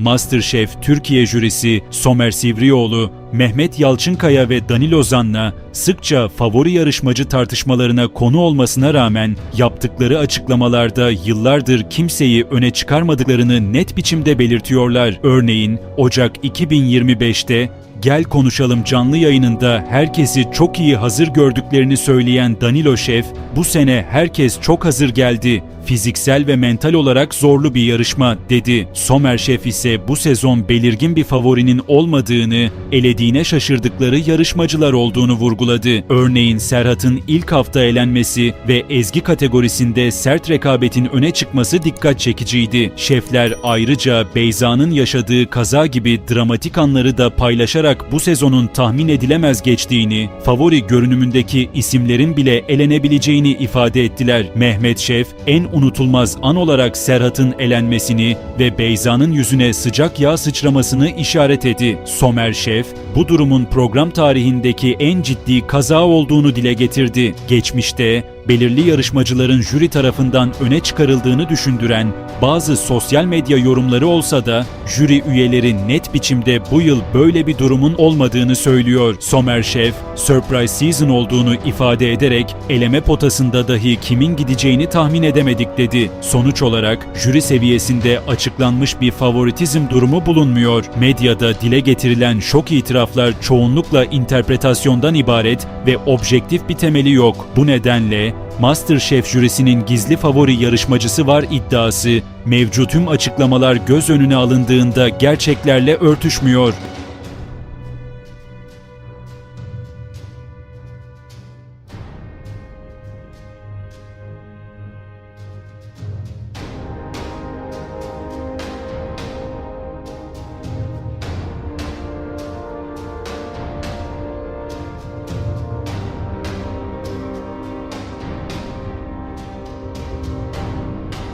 Masterchef Türkiye jürisi Somer Sivrioğlu, Mehmet Yalçınkaya ve Danilo Zanna sıkça favori yarışmacı tartışmalarına konu olmasına rağmen yaptıkları açıklamalarda yıllardır kimseyi öne çıkarmadıklarını net biçimde belirtiyorlar. Örneğin Ocak 2025'te Gel Konuşalım canlı yayınında herkesi çok iyi hazır gördüklerini söyleyen Danilo Şef, bu sene herkes çok hazır geldi. Fiziksel ve mental olarak zorlu bir yarışma dedi. Somer Şef ise bu sezon belirgin bir favorinin olmadığını, elediğine şaşırdıkları yarışmacılar olduğunu vurguladı. Örneğin Serhat'ın ilk hafta elenmesi ve ezgi kategorisinde sert rekabetin öne çıkması dikkat çekiciydi. Şefler ayrıca Beyza'nın yaşadığı kaza gibi dramatik anları da paylaşarak bu sezonun tahmin edilemez geçtiğini, favori görünümündeki isimlerin bile elenebileceğini ifade ettiler. Mehmet Şef en unutulmaz an olarak Serhat'ın elenmesini ve Beyza'nın yüzüne sıcak yağ sıçramasını işaret etti. Somer Şef, bu durumun program tarihindeki en ciddi kaza olduğunu dile getirdi. Geçmişte belirli yarışmacıların jüri tarafından öne çıkarıldığını düşündüren bazı sosyal medya yorumları olsa da jüri üyeleri net biçimde bu yıl böyle bir durumun olmadığını söylüyor. Somer Şef, surprise season olduğunu ifade ederek eleme potasında dahi kimin gideceğini tahmin edemedik dedi. Sonuç olarak jüri seviyesinde açıklanmış bir favoritizm durumu bulunmuyor. Medyada dile getirilen şok itiraflar çoğunlukla interpretasyondan ibaret ve objektif bir temeli yok. Bu nedenle MasterChef jürisinin gizli favori yarışmacısı var iddiası mevcut tüm açıklamalar göz önüne alındığında gerçeklerle örtüşmüyor.